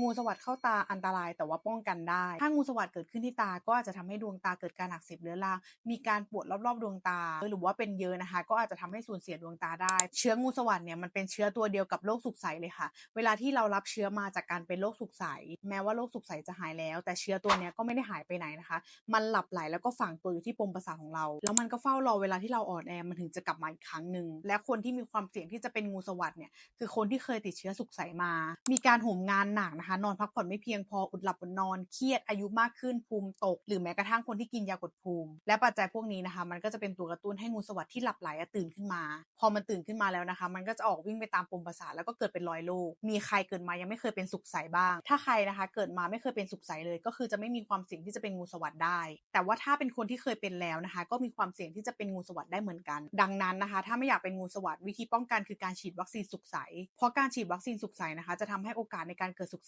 งูสวัสดเข้าตาอันตรายแต่ว่าป้องกันได้ ถ้างูสวัสดเกิดขึ้นที่ตาก็อาจจะทำให้ดวงตาเกิดการอักเสบเรื้อรัง มีการปวดรอบๆดวงตา หรือว่าเป็นเยอะนะคะ ก็อาจจะทำให้สูญเสียดวงตาได้ เชื้องูสวัสดเนี่ยมันเป็นเชื้อตัวเดียวกับโรคสุกใสเลยค่ะ เวลาที่เรารับเชื้อมาจากการเป็นโรคสุกใส แม้ว่าโรคสุกใสจะหายแล้ว แต่เชื้อตัวเนี้ยก็ไม่ได้หายไปไหนนะคะ มันหลับไหลแล้วก็ฝังตัวอยู่ที่ปมประสาทของเรา แล้วมันก็เฝ้ารอเวลาที่เราอ่อนแอมันถึงจะกลับมาอีกครั้งหนึ่ง และคนที่มีความเสี่ยงที่จะเป็นงูสวัสดเนี่ยคือคนที่เคยติดเชื้อสุกใสมา มีการโหมงานหนักนะคะ นอนพักผ่อนไม่เพียงพออุดหลับอดนอนเครียดอายุมากขึ้นภูมิตก หรือแม้กระทั่งคนที่กินยากดภูมิ และปัจจัยพวกนี้นะคะ มันก็จะเป็นตัวกระตุ้นให้งูสวัสดที่หลับไหลตื่นขึ้นมา พอมันตื่นขึ้นมาแล้วนะคะ มันก็จะออกวิ่งไปตามปมประสาทแล้วก็เกิดเป็นรอยโรคมีใครเกิดมายังไม่เคยเป็นสุกใสบ้าง ถ้าใครนะคะ เกิดมาไม่เคยเป็นสุกใสเลย ก็คือจะไม่มีความเสี่ยงที่จะเป็นงูสวัสดได้ แต่ว่าถ้าเป็นคนที่เคยเป็นแล้วนะคะ ก็มีความเสี่ยงที่จะเป็นงูสวัสดได้เหมือนกัน ดังนั้นนะคะ ถ้าไม่อยากเป็นงูสวัสดวิธีป้องกันคือการฉีดวัคซีนสุกใสเพราะการฉีดวัคซีนสุกใสนะคะ จะทำให้โอกาสในการเกิดสุกใส